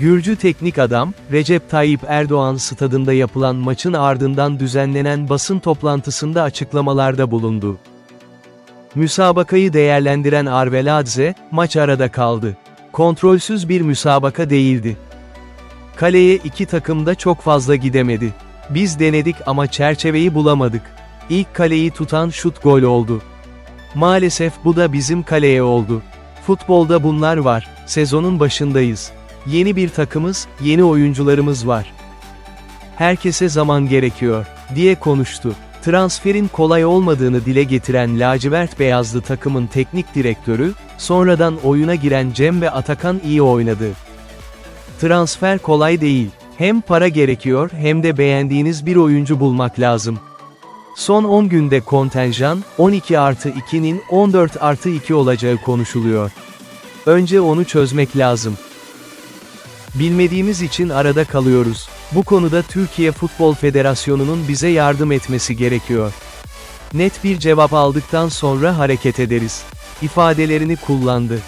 Gürcü teknik adam, Recep Tayyip Erdoğan stadında yapılan maçın ardından düzenlenen basın toplantısında açıklamalarda bulundu. Müsabakayı değerlendiren Arveladze, maç arada kaldı. Kontrolsüz bir müsabaka değildi. Kaleye iki takım da çok fazla gidemedi. Biz denedik ama çerçeveyi bulamadık. İlk kaleyi tutan şut gol oldu. Maalesef bu da bizim kaleye oldu. Futbolda bunlar var. Sezonun başındayız. Yeni bir takımız, yeni oyuncularımız var. Herkese zaman gerekiyor, diye konuştu. Transferin kolay olmadığını dile getiren lacivert beyazlı takımın teknik direktörü, sonradan oyuna giren Cem ve Atakan iyi oynadı. Transfer kolay değil. Hem para gerekiyor hem de beğendiğiniz bir oyuncu bulmak lazım. Son 10 günde kontenjan, 12 artı 2'nin 14 artı 2 olacağı konuşuluyor. Önce onu çözmek lazım. Bilmediğimiz için arada kalıyoruz. Bu konuda Türkiye Futbol Federasyonu'nun bize yardım etmesi gerekiyor. Net bir cevap aldıktan sonra hareket ederiz. ifadelerini kullandı.